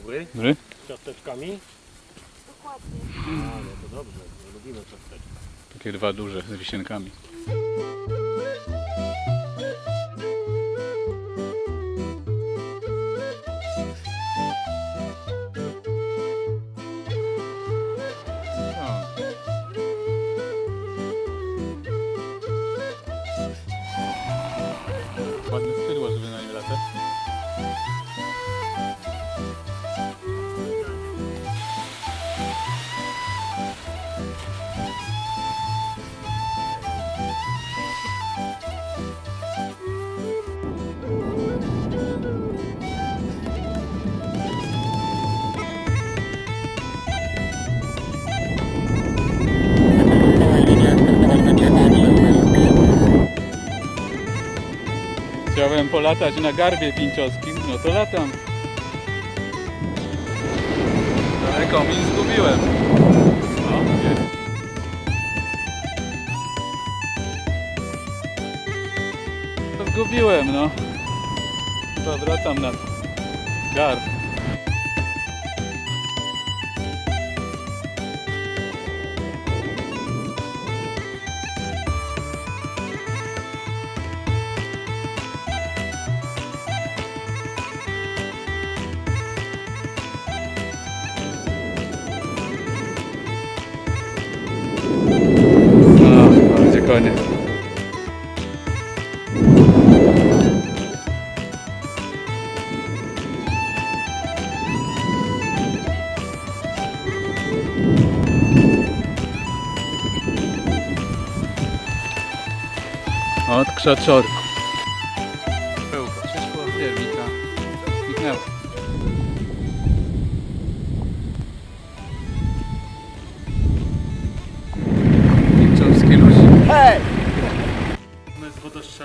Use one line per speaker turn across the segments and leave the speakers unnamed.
dobry.
Dobry?
Z ciasteczkami?
Dokładnie.
A, no to dobrze, my lubimy ciasteczka.
Takie dwa duże z wisienkami. Ładne skrzydło, żeby na nim latać. Chciałem polatać na garbie pińczowskim, no to latam. Daleko mi zgubiłem. O, jest. To zgubiłem, no. Chyba wracam na garb. Koniec. Od krzaczorku. Pełko, przyszło wiernika. Zniknęło.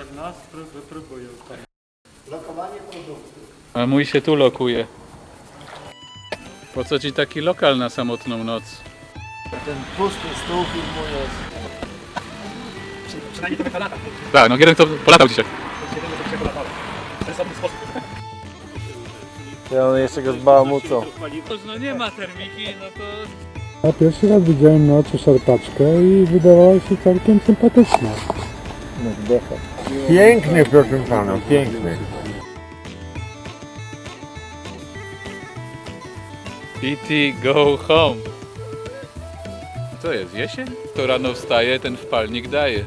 Jest wodoszczelna, wypróbuję tam.
A mój się tu lokuje. Po co ci taki lokal na samotną noc?
Ten pusty stół filmuje.
Przynajmniej trochę lata.
Tak, no Gierek to polatał dzisiaj.
W sensowny sposób.
Ja on jeszcze go zbałamucą.
No nie ma termiki, no to...
Ja pierwszy raz widziałem na oczy szarpaczkę i wydawała się całkiem sympatyczna.
Piękny, proszę pana, piękny.
PT go home. Co jest, jesień? To rano wstaje, ten wpalnik daje.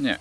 Nie.